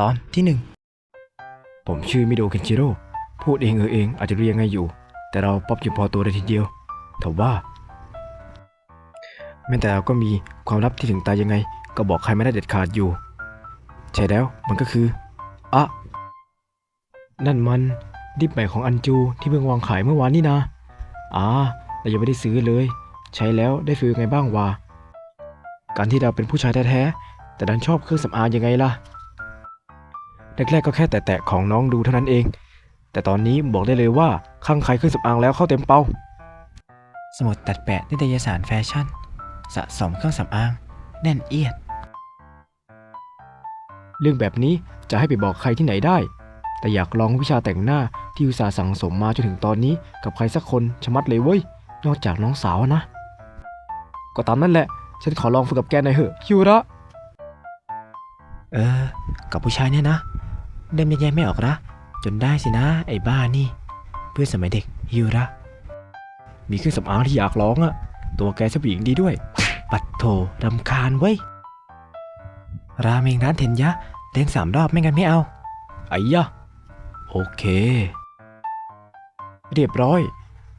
ตอนที่หนึ่งผมชื่อมิโดเคนชิโร่พูดเองเออเองอาจจะเรียกง่ายอยู่ แต่เราป๊อปอยู่พอตัวเลยทีเดียวแต่ว่า แม้แต่เราก็มีความลับที่ถึงตายยังไง ก็บอกใครไม่ได้เด็ดขาดอยู่ ใช่แล้วมันก็คืออะนั่นมันดิบใหม่ของอันจูที่เพิ่งวางขายเมื่อวานนี่นะอ่าเรายังไม่ได้ซื้อเลย ใช้แล้วได้ฟีลไงบ้างวะการที่เราเป็นผู้ชายแท้ๆแต่ดันชอบเครื่องสำอางยังไงล่ะ แรกๆก็แค่แตะๆของน้องดูเท่านั้นเอง แต่ตอนนี้บอกได้เลยว่าข้างใครเครื่องสำอางแล้วเข้าเต็มเป้า สมุดตัดแปะนิตยสารแฟชั่น สะสมเครื่องสำอาง แน่นเอียด เรื่องแบบนี้จะให้ไปบอกใครที่ไหนได้ แต่อยากลองวิชาแต่งหน้าที่อุตส่าห์สั่งสมมาจนถึงตอนนี้กับใครสักคนชะมัดเลยเว้ย นอกจากน้องสาวอะนะ ก็ตามนั่นแหละ ฉันขอลองฝึกกับแกหน่อยเหอะฮิวระ เออ กับผู้ชายเนี่ยนะ เดิมแยกไม่ออกละจนได้สินะ ไอ้บ้านี่ เพื่อนสมัยเด็กฮิวระมีเครื่องสำอางที่อยากลองอะตัวแกชอบผู้หญิงดีด้วย ปัดโถรำคาญเว้ย ราเมงร้านเทนยะเล่นสามรอบไม่งั้นไม่เอา ไอ้ยะ โอเค เรียบร้อย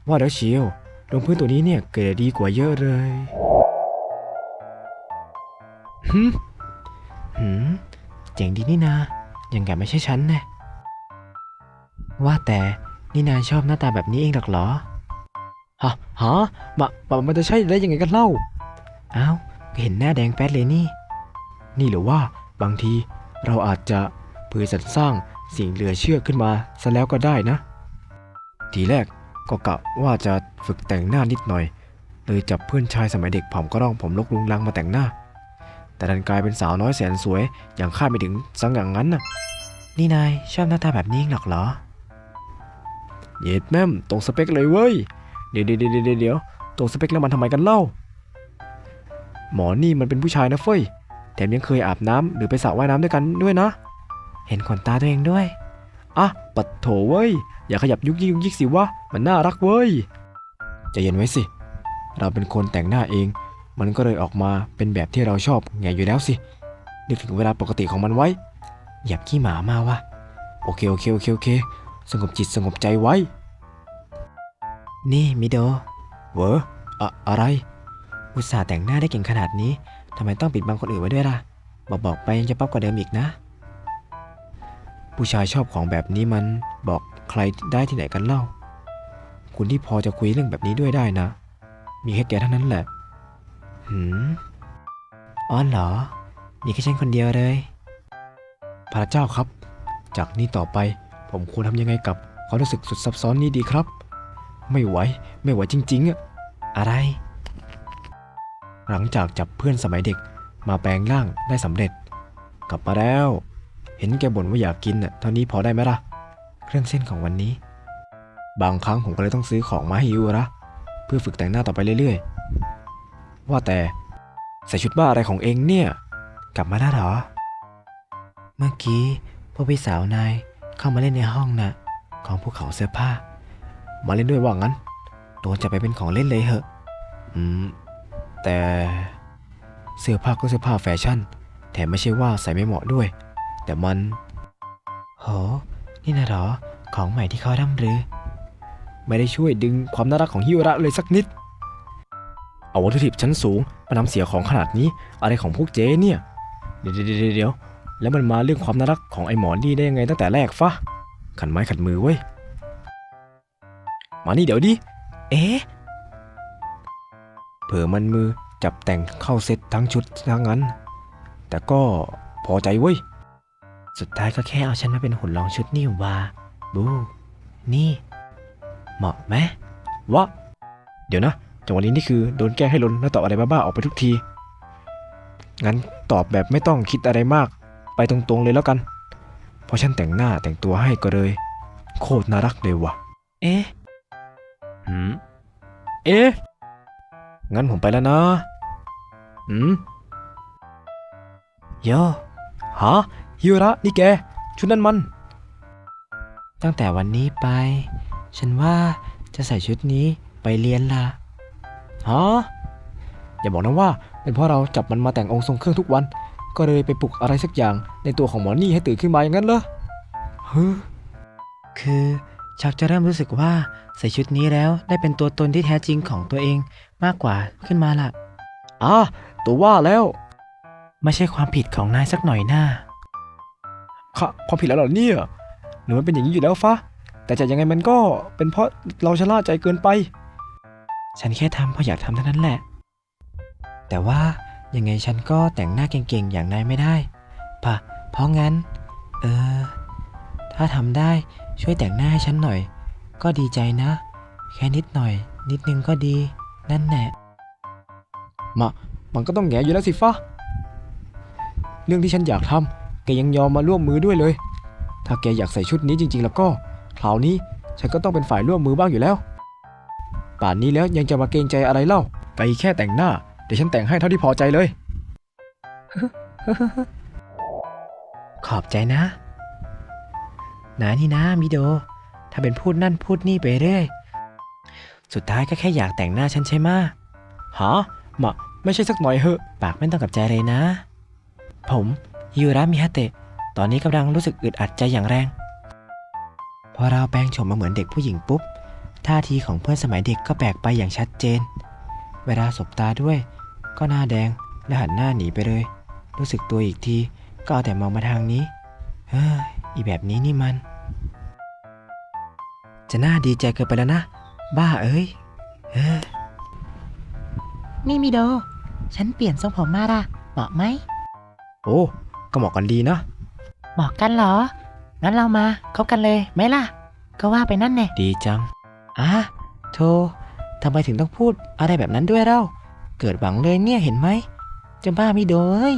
ว่าแล้วเชียวลงพื้นตัวนี้เนี่ยเกิดดีกว่าเยอะเลยหืมหืม เจ๋งดีนี่นา ยังไงไม่ใช่ฉันแน่ว่าแต่นี่นายชอบหน้าตาแบบนี้เองหรอกเหรอ ฮะฮะมามามันจะใช่ได้ยังไงกันเล่า อ้าวเห็นหน้าแดงแป๊ดเลยนี่ นี่หรือว่าบางทีเราอาจจะเผยสรรสร้างสิ่งเหลือเชื่อขึ้นมาซะแล้วก็ได้นะ ทีแรกก็กะว่าจะฝึกแต่งหน้านิดหน่อย เลยจับเพื่อนชายสมัยเด็กผมก็ร้องผมลกลุงลังมาแต่งหน้า แต่ดันกลายเป็นสาวน้อยแสนสวย อย่างคาดไม่ถึงสังอย่างนั้นน่ะ นี่นายชอบหน้าตาแบบนี้หรอกเหรอ เย็ดแม่มตรงสเปคเลยเว้ยเดี๋ยวเดี๋ยวเดี๋ยวเดี๋ยวตรงสเปคแล้วมันทำไมกันเล่า หมอนี่มันเป็นผู้ชายนะเฟ้ย แถมยังเคยอาบน้ำหรือไปสระว่ายน้ำด้วยกันด้วยนะ เห็นขนตาตัวเองด้วย อะ ปัดโถเว้ย อย่าขยับยุกยิกยุกยิกสิวะ มันน่ารักเว้ยใจะเย็นไว้สิ เราเป็นคนแต่งหน้าเอง มันก็เลยออกมาเป็นแบบที่เราชอบไงอยู่แล้วสินึกถึงเวลาปกติของมันไว้อย่าขี้หมามาวะโอเคโอเคโอเคโอเค สงบจิตสงบใจไว้ นี่มิโดเวออะอะไรอุตส่าห์แต่งหน้าได้เก่งขนาดนี้ทำไมต้องปิดบังคนอื่นไว้ด้วยล่ะ บอกบอกไปยังจะป๊อปกว่าเดิมอีกนะ ผู้ชายชอบของแบบนี้มันบอกใครได้ที่ไหนกันเล่า คุณที่พอจะคุยเรื่องแบบนี้ด้วยได้นะ มีแค่แกเท่านั้นแหละ หืมอ้อนเหรอ มีแค่ฉันคนเดียวเลย พระเจ้าครับ จากนี้ต่อไปผมควรทำยังไงกับความรู้สึกสุดซับซ้อนนี้ดีครับ ไม่ไหว ไม่ไหวจริงๆอะอะไร หลังจากจับเพื่อนสมัยเด็กมาแปลงร่างได้สำเร็จ กลับมาแล้ว เห็นแกบ่นว่าอยากกินน่ะเท่านี้พอได้ไหมล่ะ เครื่องเส้นของวันนี้ บางครั้งผมก็เลยต้องซื้อของมาให้ยูระเพื่อฝึกแต่งหน้าต่อไปเรื่อยๆ ว่าแต่ใส่ชุดบ้าอะไรของเองเนี่ย กลับมาได้เหรอ เมื่อกี้พวกพี่สาวนายเข้ามาเล่นในห้องน่ะ ของภูเขาเสื้อผ้า มาเล่นด้วยว่างั้น ตัวจะไปเป็นของเล่นเลยเหอะ อืม แต่เสื้อผ้าก็เสื้อผ้าแฟชั่น แถมไม่ใช่ว่าใส่ไม่เหมาะด้วย แต่มัน โห นี่นะเหรอ ของใหม่ที่เขาทำหรือ ไม่ได้ช่วยดึงความน่ารักของฮิวระเลยสักนิด เอาวัตถุดิบชั้นสูงมานำเสียของขนาดนี้ อะไรของพวกเจ๊เนี่ย เดี๋ยวเดี๋ยวเดี๋ยวแล้วมันมาเรื่องความน่ารักของไอ้หมอนี่ได้ยังไงตั้งแต่แรกฟะขันไม้ขันมือเว้ย มานี่เดี๋ยวดิ เอ๊ะเผื่อมันมือจับแต่งเข้าเซ็ตทั้งชุดทั้งนั้น แต่ก็พอใจเว้ย สุดท้ายก็แค่เอาฉันมาเป็นหุ่นรองชุดนี่ว่าบู นี่ เหมาะไหมวะ เดี๋ยวนะ จังหวะนี้นี่คือโดนแกล้งให้ลนแล้วตอบอะไรบ้าๆออกไปทุกที งั้นตอบแบบไม่ต้องคิดอะไรมาก ไปตรงๆเลยแล้วกัน เพราะฉันแต่งหน้าแต่งตัวให้ก็เลย โคตรน่ารักเลยว่ะ เอ๊ะหืมเอ๊ะ งั้นผมไปแล้วนะหืมโยฮะฮิวระนี่แก ชุดนั้นมัน ตั้งแต่วันนี้ไป ฉันว่าจะใส่ชุดนี้ไปเรียนละ ฮะอย่าบอกนะว่าเป็นเพราะเราจับมันมาแต่งองค์ทรงเครื่องทุกวัน ก็เลยไปปลุกอะไรสักอย่างในตัวของหมอนี่ให้ตื่นขึ้นมาอย่างนั้นเหรอเฮ้อคือชักจะเริ่มรู้สึกว่าใส่ชุดนี้แล้วได้เป็นตัวตนที่แท้จริงของตัวเองมากกว่าขึ้นมาล่ะอะตัวว่าแล้ว ไม่ใช่ความผิดของนายสักหน่อยหน้าค่ะความผิดแล้วเหรอเนี่ยหรือมันเป็นอย่างนี้อยู่แล้วฟะแต่จะยังไงมันก็เป็นเพราะเราชะล่าใจเกินไป ฉันแค่ทำเพราะอยากทำเท่านั้นแหละ แต่ว่ายังไงฉันก็แต่งหน้าเก่งๆอย่างนายไม่ได้ปะเพราะงั้น เออ ถ้าทำได้ช่วยแต่งหน้าให้ฉันหน่อย ก็ดีใจนะ แค่นิดหน่อย นิดนึงก็ดี นั่นแหละ มามันก็ต้องแงอยู่แล้วสิฟ้าเรื่องที่ฉันอยากทำแกยังยอมมาร่วมมือด้วยเลย ถ้าแกอยากใส่ชุดนี้จริงๆ แล้วก็ คราวนี้ฉันก็ต้องเป็นฝ่ายร่วมมือบ้างอยู่แล้ว ป่านนี้แล้วยังจะมาเกรงใจอะไรเล่าไกแค่แต่งหน้า เดี๋ยวฉันแต่งให้เท่าที่พอใจเลย ขอบใจนะ นานี่นะมิโด ถ้าเป็นพูดนั่นพูดนี่ไปเรื่อยสุดท้ายก็แค่อยากแต่งหน้าฉันใช่ไหมะฮะมะไม่ใช่สักหน่อยเหอะ ปากไม่ต้องกับใจเลยนะ ผมยูระมิฮะเตะ ตอนนี้กำลังรู้สึกอึดอัดใจอย่างแรง พอเราแปลงโฉมมาเหมือนเด็กผู้หญิงปุ๊บ ท่าทีของเพื่อนสมัยเด็กก็แปลกไปอย่างชัดเจน เวลาสบตาด้วย ก็หน้าแดงและหันหน้าหนีไปเลย รู้สึกตัวอีกที ก็เอาแต่มองมาทางนี้ เฮ้ย อีแบบนี้นี่มัน จะน่าดีใจเกินไปแล้วนะ บ้าเอ้ยเฮ้ยนี่มิโด ฉันเปลี่ยนทรงผมมาละเหมาะไหม โอ้ ก็เหมาะกันดีนะเหมาะกันเหรอ งั้นเรามาคบกันเลยไหมล่ะ ก็ว่าไปนั่นแน่ดีจัง อะโททำไมถึงต้องพูดอะไรแบบนั้นด้วยเล่า เกิดหวังเลยเนี่ยเห็นไหม จะบ้ามิโดเอ้ย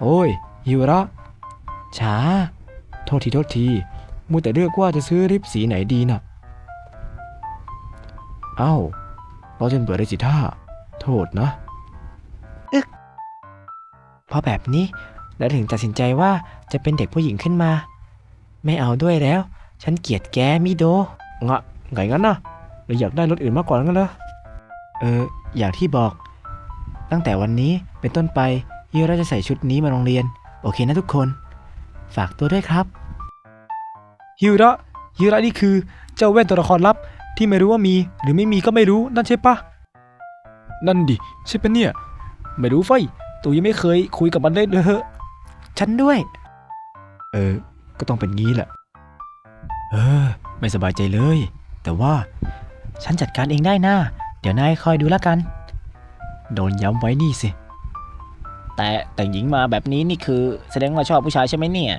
โอ้ยฮิวระช้า โทษทีโทษที มูแต่เลือกว่าจะซื้อริบสีไหนดีน่ะ เอ้าเราจนเบื่อเลยสิท่า โทษนะ อึกเพราะแบบนี้แล้วถึงตัดสินใจว่าจะเป็นเด็กผู้หญิงขึ้นมา ไม่เอาด้วยแล้ว ฉันเกลียดแกมิโดงะ ไงงั้นนะหรืออยากได้รถอื่นมากกว่านั้นเหรอเออ อย่างที่บอก ตั้งแต่วันนี้เป็นต้นไปยูเราจะใส่ชุดนี้มาโรงเรียน โอเคนะทุกคน ฝากตัวด้วยครับฮิวระฮิวระนี่คือเจ้าแว่นตัวละครลับที่ไม่รู้ว่ามีหรือไม่มีก็ไม่รู้นั่นใช่ปะนั่นดิใช่ปะเนี่ย ไม่รู้ไฟยตูยังไม่เคยคุยกับมันเลยเลยเหอะฉันด้วย เออ ก็ต้องเป็นงี้แหละ เออ ไม่สบายใจเลย แต่ว่าฉันจัดการเองได้นะเดี๋ยวนายคอยดูแล้วกัน โดนย้ำไว้นี่สิ แต่แต่งหญิงมาแบบนี้นี่คือแสดงว่าชอบผู้ชายใช่ไหมเนี่ย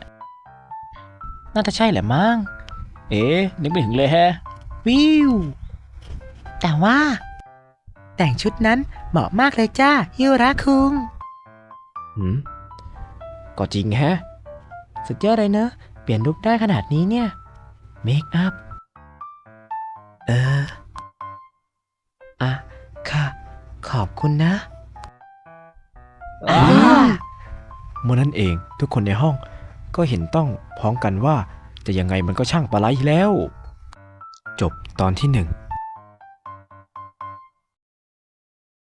น่าจะใช่แหละมั้ง เอ๊ะนึกไม่ถึงเลยแฮะ วิว แต่ว่า แต่งชุดนั้นเหมาะมากเลยจ้าฮิวระคุงหืมก็จริงแฮะ สุดยอดเลยเนอะ เปลี่ยนลุคได้ขนาดนี้เนี่ย เมคอัพ เออ อะ ค่ะ ขอบคุณนะอ่า เมื่อนั้นเองทุกคนในห้องก็เห็นต้องพ้องกันว่าจะยังไงมันก็ช่างปลาไหลแล้ว จบตอนที่หนึ่ง